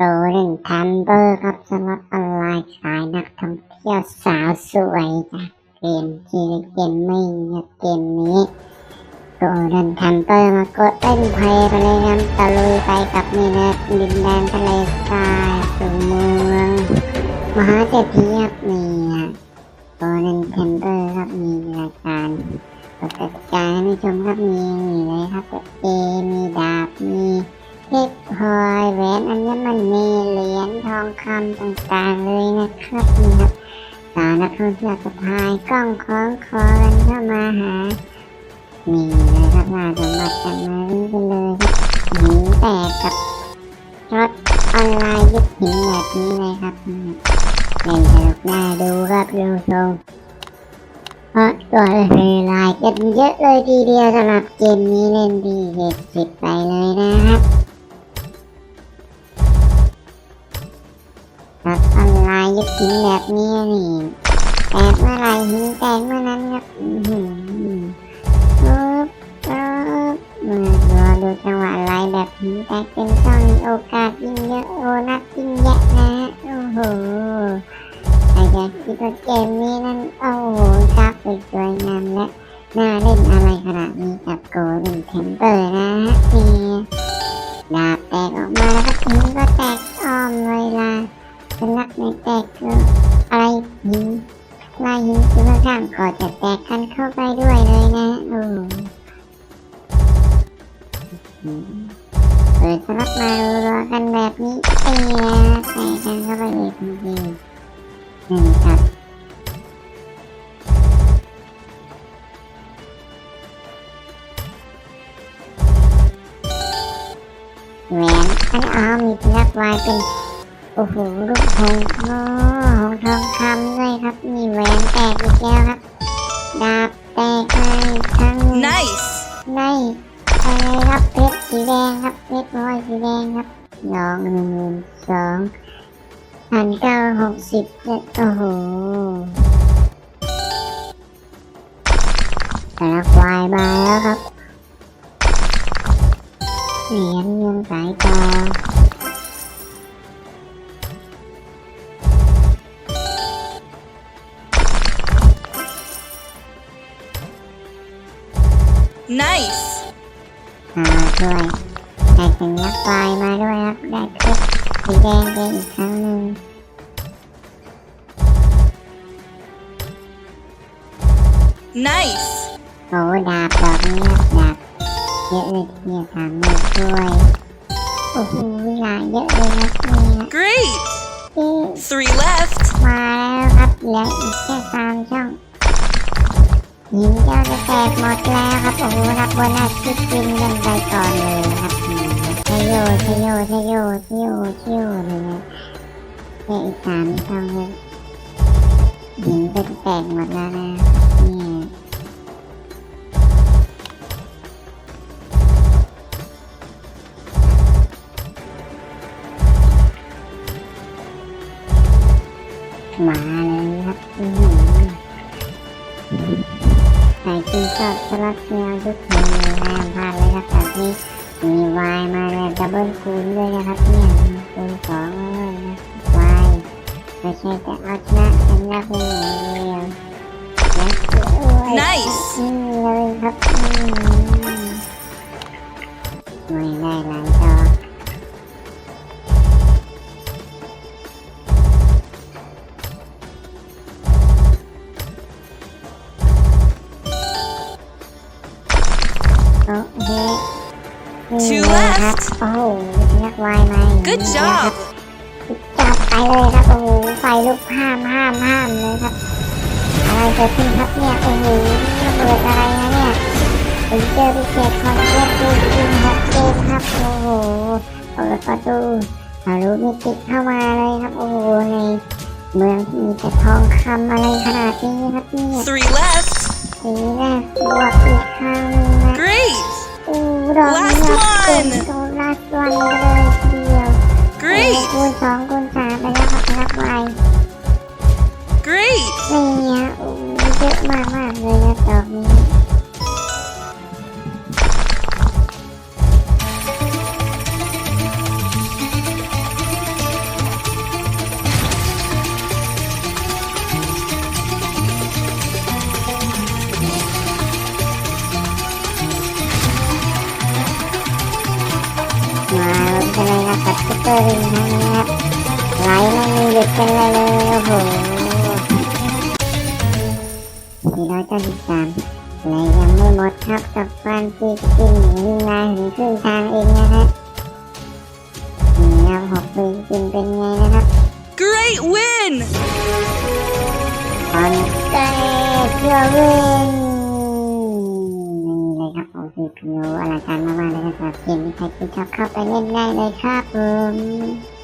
โรล่นแทมเบอร์ครับสำหรับออนไลน์ขายนักท่องเที่ยวสาวสวยจากเกมจีเกมไม่ครับเกมนี้โรเล่นแทมเบอร์มากดเล่นเพลย์ไปเลยครับตะลุยไปกับนี่นะดินแดนทะเลทรายสู่เมืองมหาเศรษฐีครับนี่นะโรเล่นแทมเบอร์ครับมีรายการกดติดตามให้ชมครับมีนี่เลยครับเอมีดาบมี เพชรพลอยแหวนอัญมณีเหรียญทองคำต่างๆเลยนะครับนี่ครับสาวนักท่องเที่ยวสะพายกล้องคล้องคอกันเข้ามาหานี่เลยครับมาสมบัติกันมาวิ่งกันเลยครับหินแตกกับรถออนไลน์ยึดหินแบบนี้เลยครับเล่นสนุกน่าดูครับดูทรงเพราะตัวเลยลายกันเยอะเลยทีเดียวสำหรับเกมนี้เล่นดีเด็ดสิบไปเลยนะครับ อนไลน์ยึดหินแบบนี้นี่แตกเมื่อไรหินแตกเมื่อนั้นครับอื้อหือปึ๊บปึ๊บเรอดูจังหวะไลแบบหินแตกเป็นช่องโอกาสยิ่งเยอะโอนักยิ่งแยะนะโอ้โหใครจะคิดว่าเกมนี้นั้นโอ้โหกราฟิกสวยงามและน่าเล่นอะไรขนาดนี้กับโกลเด้นเทมเปอร์นะฮะนี่ดาบแตกออกมาแล้วก็หิน เป็นลักในแตกคืออะไรหินลายหินคือข้างๆก็จะแตกกันเข้าไปด้วยเลยนะโอ้เปิดสลับมารัวกันแบบนี้เองนะแตกกันเข้าไปอีกจริงๆนี่ครับแหวนอันอ๋อมีพลักวายเป็น โอ้โหลูกหงส์โอ้หงส์ทองคำด้วยครับ มีแหวนแตกอีกแล้วครับ ดาบแตกมาอีกครั้งหนึ่ง Nice! ในอะไรครับเพชรสีแดงครับเพชรพลอยสีแดงครับดอกหนึ่งหมื่นสองพันเก้าหกสิบเจ็ดโอ้โหแต่ละควายมาแล้วครับเหรียญเงินสายตา Nice! มาด้วยได้สัญลักษณ์ไฟมาด้วยครับได้เพชรสีแดงไปอีกครั้งหนึ่ง Nice! โอ้ดาบดอกนี้ครับดาบเยอะเลยทีเดียวสามเม็ดด้วย โอ้โหหลายเยอะเลยครับนี่นะ Great! ที่ Three left. มาแล้วครับเหลืออีกแค่สามช่อง หินเจ้าจะแตกหมดแล้วครับโอ้โหรับโบนัสคิดกินกันไปก่อนเลยครับนี่ชโยชโยชโยชโยชโยเลยนะแค่อีกสามช่องเลยหินก็จะแตกหมดแล้วนะนี่มาเลยครับอื อหือใส่กินชอบสลัดแนวยุคนี้เลยนะพลาดเลยครับแบบนี้มีวายมาแบบดับเบิลคูณด้วยนะครับเนี่ยคูณสองเลยนะวายไม่ใช่จะเอาชนะฉันรักเพียงอย่างเดียวและด้วย Nice นี่เลยครับอืมไม่ได้หลายดอ โอเคนี่ Two เลยครับ left โอ้โหนักวายมาอย่างนี้ Good นะครับ job! จับไปเลยครับ โอ้โห ไฟลุกห้ามห้ามห้ามเลยครับ อะไรเกิดขึ้นครับเนี่ย โอ้โหระเบิดอะไรนะเนี่ยผมเจอพิเศษคอนเทนต์ดูจริงครับเกมครับ โอ้โหเปิดประตูฮารุมิติเข้ามาเลยครับ โอ้โห ในเมืองที่มีแต่ทองคำอะไรขนาดนี้ครับเนี่ย Three left. สีแรกบวกอีกครั้งหนึงนะ Great! อู้ดอกนี้ Last เป็น one ตัวลาสวันเลยทีเดียว Great! เปอร์วิงครั้งนี้ครับไหลไม่มีหยุดกันเลยเลยโอ้โหสี่ร้อยเก้าสิบสามและยังไม่หมดครับกับฟันซีกินวิ่งมาถึงครึ่งทางเองนะครับนี่ครับหกปีกินเป็นไงนะครับ Great win! ตอน โออลังการมากๆเลยนะครับเกมนี้ใครที่ชอบเข้าไปเล่นได้เลยครับผม